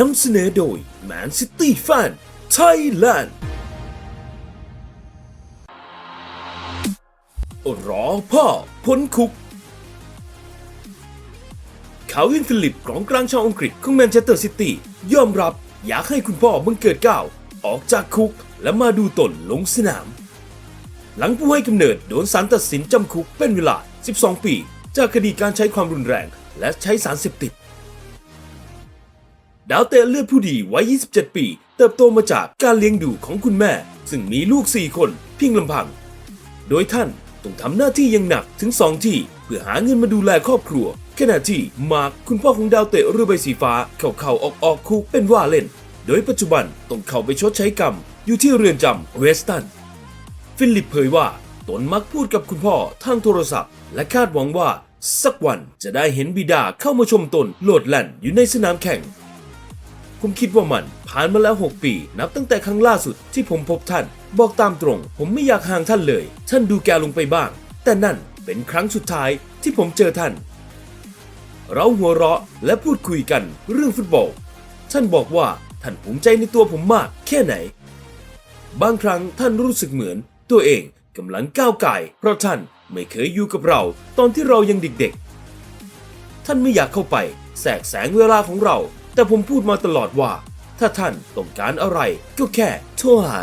นำเสนอโดย Man City Fan Thailand รอพ่อพ้นคุกเขาวินฟิลิปกองกลางชาวอังกฤษของแมนเชสเตอร์ซิตี้ยอมรับอยากให้คุณพ่อบังเกิดก้าว ออกจากคุกและมาดูตนลงสนาม หลังผู้ให้กำเนิดโดนศาลตัดสินจำคุกเป็นเวลา 12 ปี จากคดีการใช้ความรุนแรงและใช้สารเสพติด ดาวเตะเลือดผู้ดีวัย 27 ปี เติบโตมาจากการเลี้ยงดูของคุณแม่ ซึ่งมีลูก 4 คนเพียงลำพัง โดยท่านต้องทำหน้าที่อยังหนักถึง 2 ที่ เพื่อหาเงินมาดูแลครอบครัว ขณะที่มาร์คคุณพ่อของดาวเตะเรือใบสีฟ้าเข้าเข้าออกออกคุกเป็นว่าเล่น โดยปัจจุบันต้องเข้าไปชดใช้กรรม อยู่ที่เรือนจำเวสตัน ฟิลิปเผยว่า ตนมักพูดกับคุณพ่อทางโทรศัพท์ และคาดหวังว่า สักวันจะได้เห็นบิดาเข้ามาชมตนโลดแล่นอยู่ในสนามแข่ง ผมคิดว่ามัน ผ่านมาแล้ว 6 ปี นับตั้งแต่ครั้งล่าสุดที่ผมพบท่าน บอกตามตรง ผมไม่อยากห่างท่านเลย ท่านดูแกลงไปบ้าง แต่นั่นเป็นครั้งสุดท้ายที่ผมเจอท่าน เราหัวเราะและพูดคุยกันเรื่องฟุตบอล ท่านบอกว่าท่านภูมิใจในตัวผมมากแค่ไหน บางครั้งท่านรู้สึกเหมือน ตัวเองกำลังก้าวไก่เพราะท่านไม่เคยอยู่กับเรา ตอนที่เรายังเด็กๆ ท่านไม่อยากเข้าไปแทรกแสงเวลาของเรา แต่ผมพูดมาตลอดว่า ถ้าท่านต้องการอะไรก็แค่โทรหา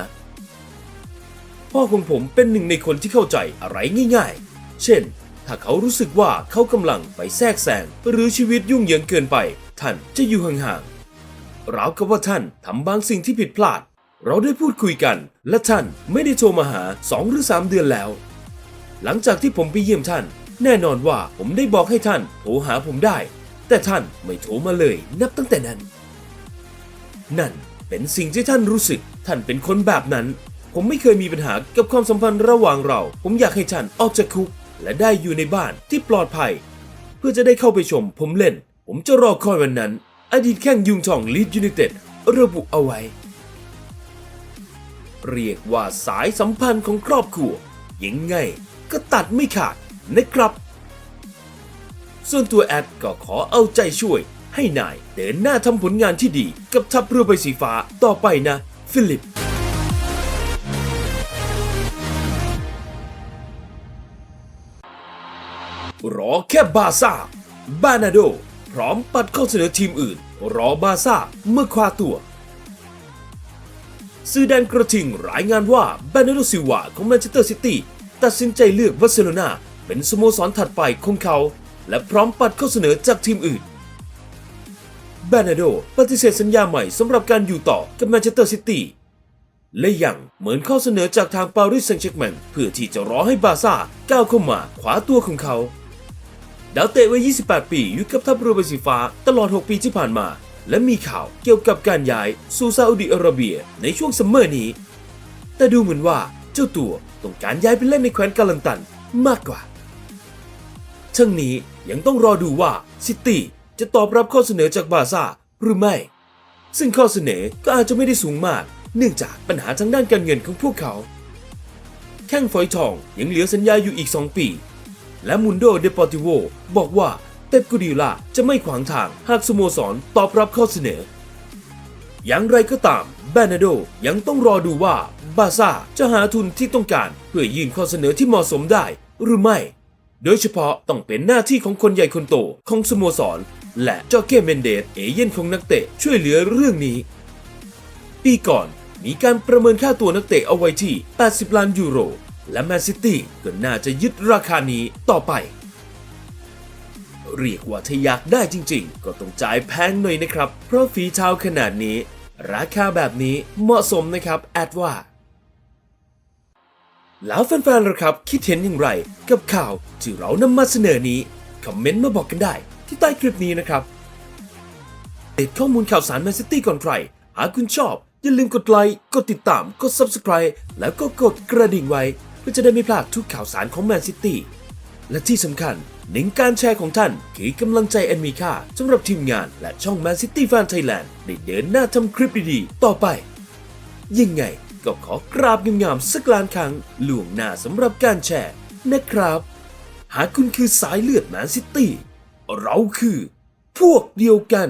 พ่อของผมเป็นหนึ่งในคนที่เข้าใจอะไรง่ายๆ เช่น ถ้าเขารู้สึกว่าเขากำลังไปแทรกแซงหรือชีวิตยุ่งเหยิงเกินไป ท่านจะอยู่ห่างๆราวกับว่าท่านทำบางสิ่งที่ผิดพลาด เราได้พูดคุยกัน และท่านไม่ได้โทรมาหาสองหรือสามเดือนแล้ว หลังจากที่ผมไปเยี่ยมท่าน แน่นอนว่าผมได้บอกให้ท่านโทรหาผมได้ แต่ท่านไม่โทรมาเลยนับตั้งแต่นั้น นั่นเป็นสิ่งที่ท่านรู้สึก ท่านเป็นคนแบบนั้น ผมไม่เคยมีปัญหากับความสัมพันธ์ระหว่างเรา ผมอยากให้ท่านออกจากคุก และได้อยู่ในบ้านที่ปลอดภัย เพื่อจะได้เข้าไปชม ผมเล่น ผมจะรอคอยวันนั้น อดีตแข้งยุงทองลีดยูไนเต็ดระบุเอาไว้ เรียกว่าสายสัมพันธ์ของครอบครัวยังไงก็ตัดไม่ขาดนะครับ ส่วนตัวแอดก็ขอเอาใจช่วย ให้นายเดินหน้าทำผลงานที่ดีกับทัพเรือใบสีฟ้าต่อไปนะ ฟิลิปรอแค่บาซ่า บานาโด พร้อมปัดข้อเสนอทีมอื่น รอบาซ่าเมื่อคว้าตัวสื่อแดนกระทิงรายงานว่าบานาโดซิวาของแมนเชสเตอร์ซิตี้ตัดสินใจเลือกบาร์เซโลนาเป็นสโมสรถัดไปของเขา และพร้อมปัดข้อเสนอจากทีมอื่นแบนาโดปฏิเสธสัญญาใหม่สำหรับการอยู่ต่อกับแมนเชสเตอร์ซิตี้และยังเหมือนข้อเสนอจากทางปารีสแซงต์แชร์แมงเพื่อที่จะรอให้บาซ่าก้าวเข้ามาขวาตัวของเขาดาวเตะวัย 28 ปีอยู่กับทัพเรือใบสีฟ้าตลอด 6 ปีที่ผ่านมา และมีข่าวเกี่ยวกับการย้ายสู่ซาอุดิอาระเบียในช่วงซัมเมอร์นี้ แต่ดูเหมือนว่าเจ้าตัวต้องการย้ายไปเล่นในแคว้นกาลันตันมากกว่า ทั้งนี้ยังต้องรอดูว่าซิตี้จะตอบรับข้อเสนอจากบาซ่าหรือไม่ ซึ่งข้อเสนอก็อาจจะไม่ได้สูงมาก เนื่องจากปัญหาทางด้านการเงินของพวกเขา แข้งฝอยทองยังเหลือสัญญาอยู่อีก 2 ปี และมุนโดเดปอร์ติโวบอกว่าเป๊ปกูดิล่าจะไม่ขวางทางหากสโมสรตอบรับข้อเสนอ อย่างไรก็ตามแบนาโดยังต้องรอดูว่าบาซ่าจะหาทุนที่ต้องการเพื่อยื่นข้อเสนอที่เหมาะสมได้หรือไม่ โดยเฉพาะต้องเป็นหน้าที่ของคนใหญ่คนโตของสโมสร และจอเก้เมนเดสเอเย่นของนักเตะช่วยเหลือเรื่องนี้ ปีก่อนมีการประเมินค่าตัวนักเตะเอาไว้ที่ 80 ล้านยูโร และแมนซิตี้ก็น่าจะยึดราคานี้ต่อไป เรียกว่าถ้าอยากได้จริงๆ ก็ต้องจ่ายแพงหน่อยนะครับ เพราะฝีเท้าขนาดนี้ ราคาแบบนี้เหมาะสมนะครับแอดว่า แล้วแฟนๆล่ะครับ คิดเห็นอย่างไร กับข่าวที่เรานำมาเสนอนี้ คอมเมนต์มาบอกกันได้ ที่ใต้คลิปนี้นะครับติดข้อมูลข่าวสารแมนซิตี้ก่อนใคร หากคุณชอบ อย่าลืมกดไลค์ กดติดตาม กด Subscribe แล้วก็กดกระดิ่งไว้ เพื่อจะได้ไม่พลาดทุกข่าวสารของแมนซิตี้ และที่สำคัญหนึ่งการแชร์ของท่านคือกำลังใจอันมีค่าสำหรับทีมงานและช่อง Man City Fan Thailand ได้เดินหน้าทำคลิปดีๆ ต่อไป ยังไง ก็ขอกราบงามๆสักลานครั้งล่วงหน้าสำหรับการแชร์นะครับ หากคุณคือสายเลือดแมนซิตี้เราคือ พวกเดียวกัน